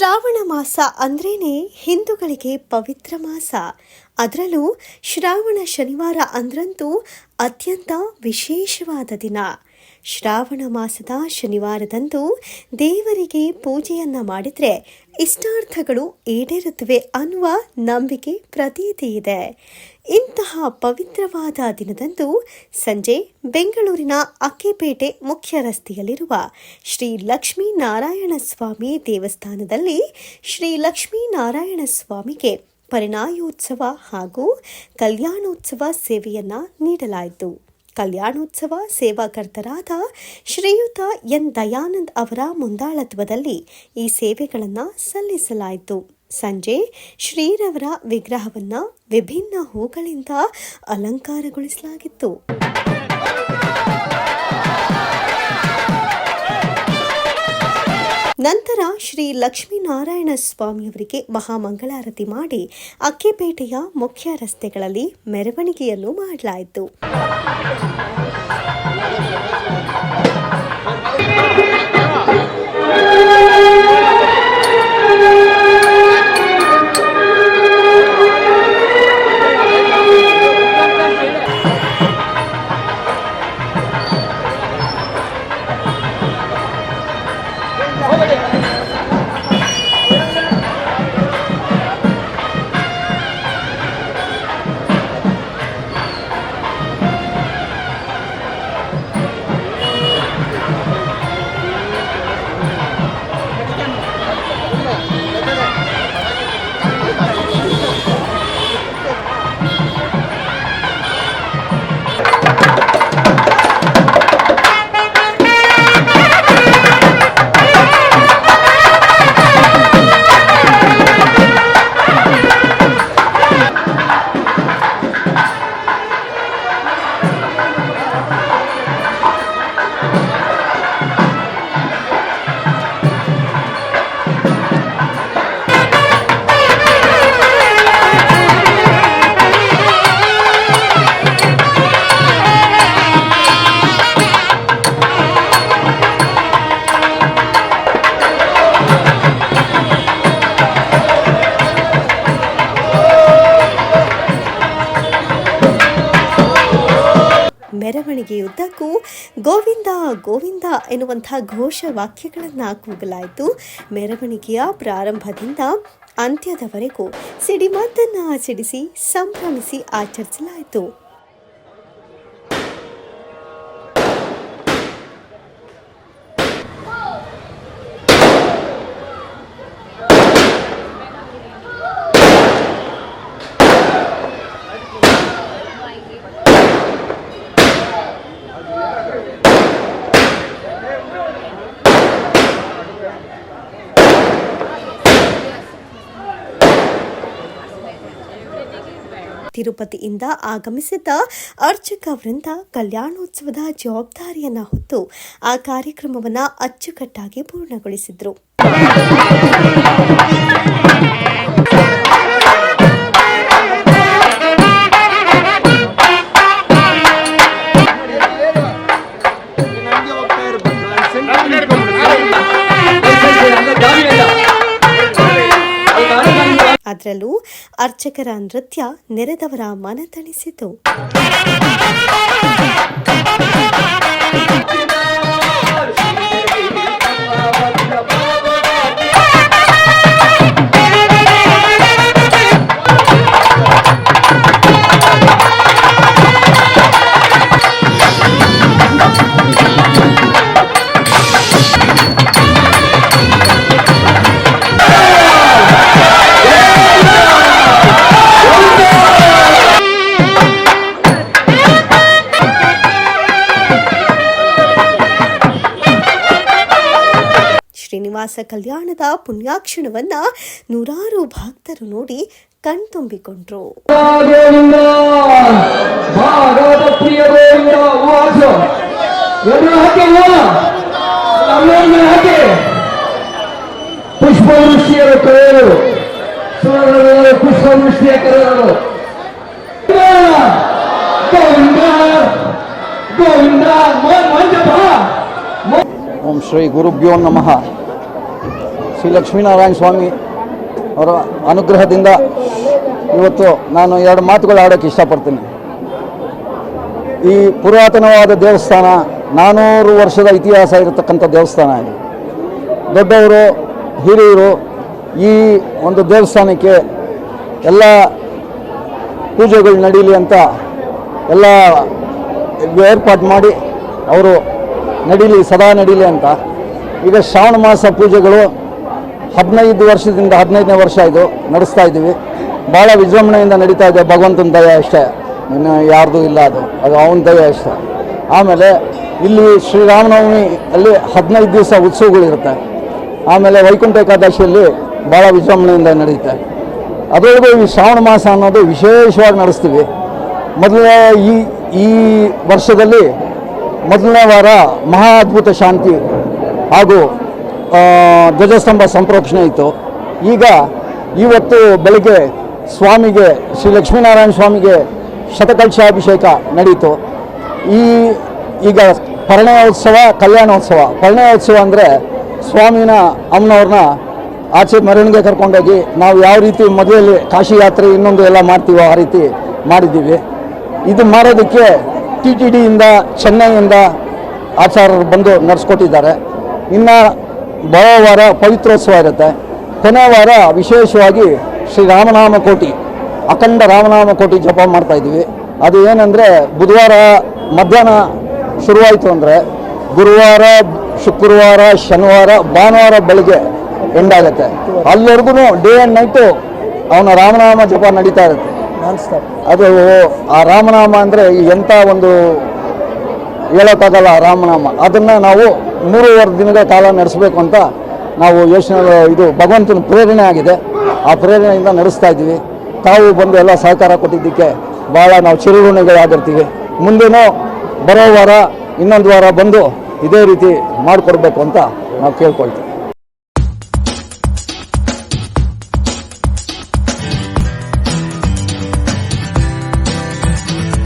ಶ್ರಾವಣ ಮಾಸ ಅಂದ್ರೇನೆ ಹಿಂದೂಗಳಿಗೆ ಪವಿತ್ರ ಮಾಸ. ಅದರಲ್ಲೂ ಶ್ರಾವಣ ಶನಿವಾರ ಅಂದ್ರಂತೂ ಅತ್ಯಂತ ವಿಶೇಷವಾದ ದಿನ. ಶ್ರಾವಣ ಮಾಸದ ಶನಿವಾರದಂದು ದೇವರಿಗೆ ಪೂಜೆಯನ್ನ ಮಾಡಿದ್ರೆ ಇಷ್ಟಾರ್ಥಗಳು ಈಡೇರುತ್ತವೆ ಅನ್ನುವ ನಂಬಿಕೆ ಪ್ರತೀತಿ ಇದೆ. ಇಂತಹ ಪವಿತ್ರವಾದ ದಿನದಂದು ಸಂಜೆ ಬೆಂಗಳೂರಿನ ಅಕ್ಕಿಪೇಟೆ ಮುಖ್ಯ ರಸ್ತೆಯಲ್ಲಿರುವ ಶ್ರೀ ಲಕ್ಷ್ಮೀ ನಾರಾಯಣ ಸ್ವಾಮಿ ದೇವಸ್ಥಾನದಲ್ಲಿ ಶ್ರೀ ಲಕ್ಷ್ಮೀ ನಾರಾಯಣ ಸ್ವಾಮಿಗೆ ಪರಿಣಾಯೋತ್ಸವ ಹಾಗೂ ಕಲ್ಯಾಣೋತ್ಸವ ಸೇವೆಯನ್ನ ನೀಡಲಾಯಿತು. ಕಲ್ಯಾಣೋತ್ಸವ ಸೇವಾಕರ್ತರಾದ ಶ್ರೀಯುತ ಎನ್ ದಯಾನಂದ್ ಅವರ ಮುಂದಾಳತ್ವದಲ್ಲಿ ಈ ಸೇವೆಗಳನ್ನು ಸಲ್ಲಿಸಲಾಯಿತು. ಸಂಜೆ ಶ್ರೀರವರ ವಿಗ್ರಹವನ್ನು ವಿಭಿನ್ನ ಹೂಗಳಿಂದ ಅಲಂಕಾರಗೊಳಿಸಲಾಗಿತ್ತು. ನಂತರ ಶ್ರೀ ಲಕ್ಷ್ಮೀನಾರಾಯಣ ಸ್ವಾಮಿಯವರಿಗೆ ಮಹಾಮಂಗಳಾರತಿ ಮಾಡಿ ಅಕ್ಕಿಪೇಟೆಯ ಮುಖ್ಯ ರಸ್ತೆಗಳಲ್ಲಿ ಮೆರವಣಿಗೆಯನ್ನು ಮಾಡಲಾಯಿತು. ಮೆರವಣಿಗೆಯುದ್ದಕ್ಕೂ ಗೋವಿಂದ ಗೋವಿಂದ ಎನ್ನುವಂಥ ಘೋಷ ವಾಕ್ಯಗಳನ್ನು ಕೂಗಲಾಯಿತು. ಮೆರವಣಿಗೆಯ ಪ್ರಾರಂಭದಿಂದ ಅಂತ್ಯದವರೆಗೂ ಸಿಡಿಮದ್ದನ್ನು ಸಿಡಿಸಿ ಸಂಭ್ರಮಿಸಿ ಆಚರಿಸಲಾಯಿತು. ತಿರುಪತಿಯಿಂದ ಆಗಮಿಸಿದ್ದ ಅರ್ಚಕ ವೃಂದ ಕಲ್ಯಾಣೋತ್ಸವದ ಜವಾಬ್ದಾರಿಯನ್ನ ಹೊತ್ತು ಆ ಕಾರ್ಯಕ್ರಮವನ್ನ ಅಚ್ಚುಕಟ್ಟಾಗಿ ಪೂರ್ಣಗೊಳಿಸಿದ್ರು. ಅರ್ಚಕರ ನೃತ್ಯ ನೆರೆದವರ ಮನ ಶ್ರೀನಿವಾಸ ಕಲ್ಯಾಣದ ಪುಣ್ಯಾಕ್ಷಣವನ್ನ ನೂರಾರು ಭಕ್ತರು ನೋಡಿ ಕಣ್ತುಂಬಿಕೊಂಡ್ರು. ಪುಷ್ಪವೃಷ್ಟಿಯ ಓಂ ಶ್ರೀ ಗುರುಭ್ಯೋ ನಮಃ. ಶ್ರೀ ಲಕ್ಷ್ಮೀನಾರಾಯಣ ಸ್ವಾಮಿ ಅವರ ಅನುಗ್ರಹದಿಂದ ಇವತ್ತು ನಾನು ಎರಡು ಮಾತುಗಳು ಆಡೋಕ್ಕೆ ಇಷ್ಟಪಡ್ತೀನಿ. ಈ ಪುರಾತನವಾದ ದೇವಸ್ಥಾನ ನಾನ್ನೂರು ವರ್ಷದ ಇತಿಹಾಸ ಇರತಕ್ಕಂಥ ದೇವಸ್ಥಾನ ಇದು. ದೊಡ್ಡವರು, ಹಿರಿಯರು ಈ ಒಂದು ದೇವಸ್ಥಾನಕ್ಕೆ ಎಲ್ಲ ಪೂಜೆಗಳು ನಡೀಲಿ ಅಂತ ಎಲ್ಲ ಏರ್ಪಾಟ್ ಮಾಡಿ ಅವರು ನಡೀಲಿ, ಸದಾ ನಡೀಲಿ ಅಂತ. ಈಗ ಶ್ರಾವಣ ಮಾಸ ಪೂಜೆಗಳು ಹದಿನೈದು ವರ್ಷದಿಂದ ಹದಿನೈದನೇ ವರ್ಷ ಇದು ನಡೆಸ್ತಾ ಇದ್ದೀವಿ. ಭಾಳ ವಿಜೃಂಭಣೆಯಿಂದ ನಡೀತಾ ಇದೆ ಭಗವಂತನ ದಯ ಅಷ್ಟೇ. ಇನ್ನು ಯಾರ್ದು ಇಲ್ಲ ಅದು. ಅದು ಅವನ ದಯ ಅಷ್ಟೇ. ಆಮೇಲೆ ಇಲ್ಲಿ ಶ್ರೀರಾಮನವಮಿ ಅಲ್ಲಿ ಹದಿನೈದು ದಿವಸ ಉತ್ಸವಗಳಿರುತ್ತೆ. ಆಮೇಲೆ ವೈಕುಂಠ ಏಕಾದಶಿಯಲ್ಲಿ ಭಾಳ ವಿಜೃಂಭಣೆಯಿಂದ ನಡೆಯುತ್ತೆ ಅದರೊಳಗೆ ಈ ಶ್ರಾವಣ ಮಾಸ ಅನ್ನೋದು ವಿಶೇಷವಾಗಿ ನಡೆಸ್ತೀವಿ. ಮೊದಲನೇ ಈ ಈ ವರ್ಷದಲ್ಲಿ ಮೊದಲನೇ ವಾರ ಮಹಾ ಅದ್ಭುತ ಶಾಂತಿ ಹಾಗೂ ಧ್ವಜಸ್ತಂಭ ಸಂಪ್ರೋಕ್ಷಣೆ ಇತ್ತು. ಈಗ ಇವತ್ತು ಬೆಳಗ್ಗೆ ಸ್ವಾಮಿಗೆ, ಶ್ರೀ ಲಕ್ಷ್ಮೀನಾರಾಯಣ ಸ್ವಾಮಿಗೆ ಶತಕಲ್ಷಾಭಿಷೇಕ ನಡೆಯಿತು ಈ, ಈಗ ಪರಿಣಯೋತ್ಸವ, ಕಲ್ಯಾಣೋತ್ಸವ. ಪರಿಣಯೋತ್ಸವ ಅಂದರೆ ಸ್ವಾಮಿನ, ಅಮ್ಮನವ್ರನ್ನ ಆಚೆ ಮೆರವಣಿಗೆ ಕರ್ಕೊಂಡೋಗಿ ನಾವು ಯಾವ ರೀತಿ ಮದುವೆಯಲ್ಲಿ ಕಾಶಿ ಯಾತ್ರೆ ಇನ್ನೊಂದು ಎಲ್ಲ ಮಾಡ್ತೀವೋ ಆ ರೀತಿ ಮಾಡಿದ್ದೀವಿ. ಇದು ಮಾಡೋದಕ್ಕೆ ಟಿ ಟಿ ಡಿಯಿಂದ ಚೆನ್ನೈಯಿಂದ ಆಚಾರ್ಯರು ಬಂದು ನಡೆಸ್ಕೊಟ್ಟಿದ್ದಾರೆ. ಇನ್ನು ಬರೋ ವಾರ ಪವಿತ್ರೋತ್ಸವ ಇರುತ್ತೆ. ಕೊನೆ ವಾರ ವಿಶೇಷವಾಗಿ ಶ್ರೀ ರಾಮನಾಮ ಕೋಟಿ ಅಖಂಡ ರಾಮನಾಮ ಕೋಟಿ ಜಪ ಮಾಡ್ತಾ ಇದ್ದೀವಿ. ಅದು ಏನಂದರೆ ಬುಧವಾರ ಮಧ್ಯಾಹ್ನ ಶುರುವಾಯಿತು ಅಂದರೆ ಗುರುವಾರ ಶುಕ್ರವಾರ ಶನಿವಾರ ಭಾನುವಾರ ಬೆಳಗ್ಗೆ ಎಂಡ್ ಆಗುತ್ತೆ. ಅಲ್ಲಿವರೆಗೂ ಡೇ ಆ್ಯಂಡ್ ನೈಟು ಅವನ ರಾಮನಾಮ ಜಪ ನಡೀತಾ ಇರುತ್ತೆ. ಅದು ಆ ರಾಮನಾಮ ಅಂದರೆ ಎಂಥ ಒಂದು ಹೇಳೋಕ್ಕಾಗಲ್ಲ ರಾಮನಾಮ. ಅದನ್ನು ನಾವು ಮೂರುವರೆ ದಿನಗಳ ಕಾಲ ನಡೆಸಬೇಕು ಅಂತ ನಾವು ಯೋಚನೆ ಇದು ಭಗವಂತನ ಪ್ರೇರಣೆ ಆಗಿದೆ. ಆ ಪ್ರೇರಣೆಯಿಂದ ನಡೆಸ್ತಾ ಇದ್ದೀವಿ. ತಾವು ಬಂದು ಎಲ್ಲ ಸಹಕಾರ ಕೊಟ್ಟಿದ್ದಕ್ಕೆ ಭಾಳ ನಾವು ಚಿರಋಣಿಗಳಾಗಿರ್ತೀವಿ. ಮುಂದೇನೋ ಬರೋ ವಾರ, ಇನ್ನೊಂದು ವಾರ ಬಂದು ಇದೇ ರೀತಿ ಮಾಡಿಕೊಡ್ಬೇಕು ಅಂತ ನಾವು ಕೇಳ್ಕೊಳ್ತೀವಿ.